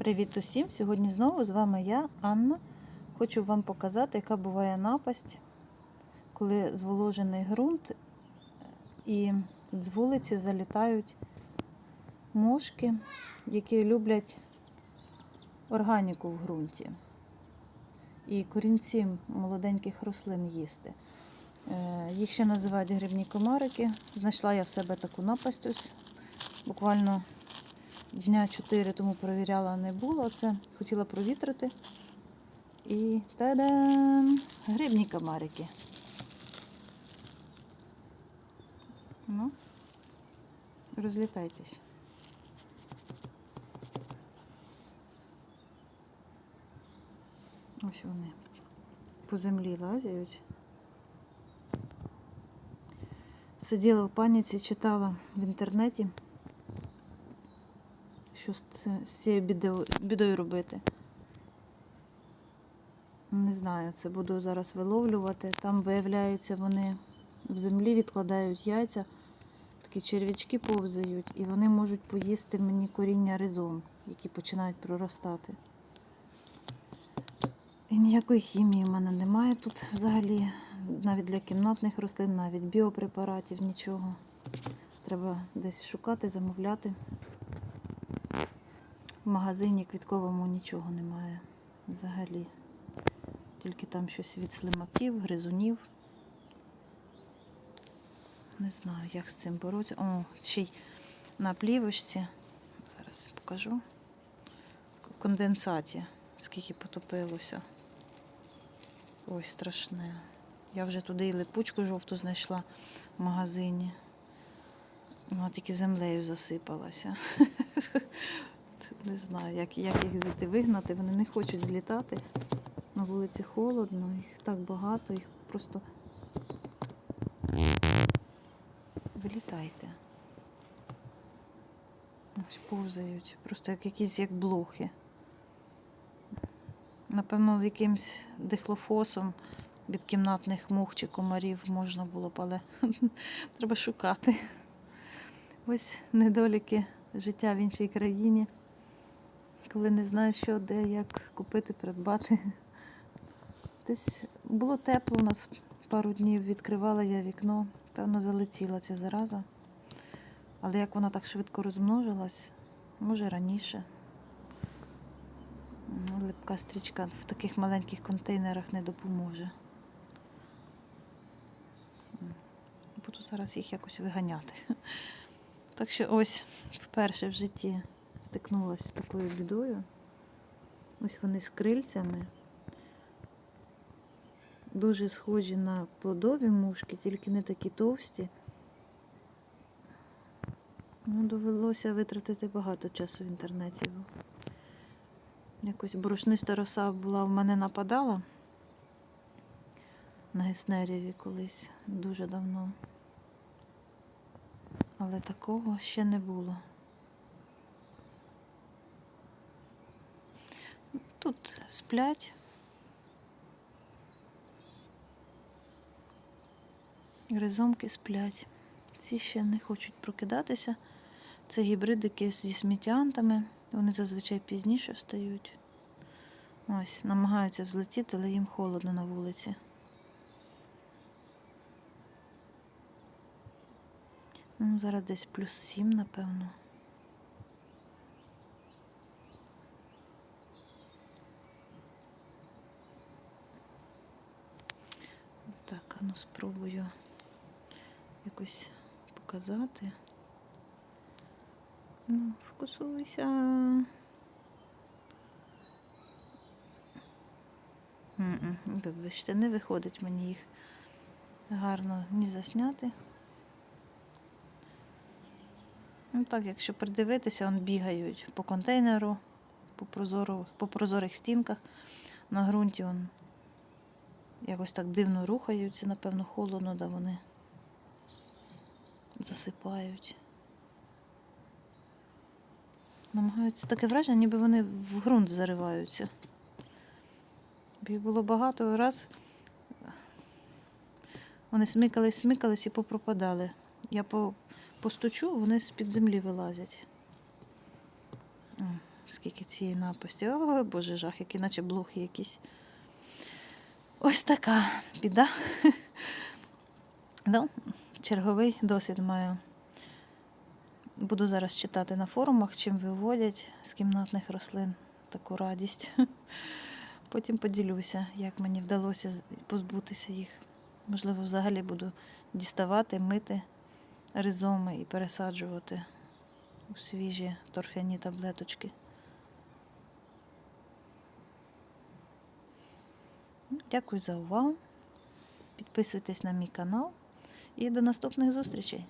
Привіт усім! Сьогодні знову з вами я, Анна. Хочу вам показати, яка буває напасть, коли зволожений ґрунт і з вулиці залітають мошки, які люблять органіку в ґрунті і корінці молоденьких рослин їсти. Е, Їх ще називають грибні комарики. Знайшла я в себе таку напасть ось буквально дня 4 тому провіряла, не було це. Хотіла провітрити. І та-дам! Грибні комарики. Ну, розлітайтесь. Ось вони по землі лазять. Сиділа в паніці, читала в інтернеті що з цією бідою, робити. Не знаю, це буду зараз виловлювати. Там, виявляється, вони в землі відкладають яйця, такі черв'ячки повзають, і вони можуть поїсти мені коріння ризом, які починають проростати. І ніякої хімії в мене немає тут взагалі, навіть для кімнатних рослин, навіть біопрепаратів, нічого. Треба десь шукати, замовляти. В магазині квітковому нічого немає взагалі. Тільки там щось від слимаків, гризунів. Не знаю, як з цим боротися. О, ще й на плівочці. Зараз покажу. Конденсаті, скільки потопилося. Ой, страшне. Я вже туди і липучку жовту знайшла в магазині. Вона тільки землею засипалася. Не знаю, як, як їх звідти вигнати. Вони не хочуть злітати. На вулиці холодно, їх так багато, їх просто вилітайте. Ось повзають, просто як якісь як блохи. Напевно, якимсь дихлофосом від кімнатних мух чи комарів можна було б, але треба шукати. Ось недоліки життя в іншій країні коли не знаєш, що де, як купити, придбати. Десь було тепло у нас пару днів, відкривала я вікно, певно, залетіла ця зараза. Але як вона так швидко розмножилась, може раніше. Ну, Липка стрічка в таких маленьких контейнерах не допоможе. Буду зараз їх якось виганяти. Так що ось вперше в житті стикнулася з такою бідою. Ось вони з крильцями. Дуже схожі на плодові мушки, тільки не такі товсті. Ну, довелося витратити багато часу в інтернеті. Якось борошниста роса була в мене нападала на Геснеріві колись дуже давно. Але такого ще не було. Тут сплять. Ризомки сплять. Ці ще не хочуть прокидатися. Це гібридики зі сміттянтами. Вони зазвичай пізніше встають. Ось, намагаються взлетіти, але їм холодно на вулиці. Ну, зараз десь плюс сім, напевно. Так, а ну спробую якось показати. Ну, фокусуйся. Вибачте, не виходить мені їх гарно ні засняти. Ну так, якщо придивитися, он бігають по контейнеру, по, прозору, по прозорих стінках. На ґрунті он якось так дивно рухаються, напевно, холодно, да вони засипають. Намагаються таке враження, ніби вони в ґрунт зариваються. Їх було багато раз. Вони смикались, смикались і попропадали. Я по, постучу, вони з-під землі вилазять. О, скільки цієї напасті. Ой, боже жах, які наче блохи якісь. Ось така біда. Ну, черговий досвід маю. Буду зараз читати на форумах, чим виводять з кімнатних рослин таку радість. Потім поділюся, як мені вдалося позбутися їх. Можливо, взагалі буду діставати, мити ризоми і пересаджувати у свіжі торфяні таблеточки. Дякую за увагу. Підписуйтесь на мій канал і до наступних зустрічей.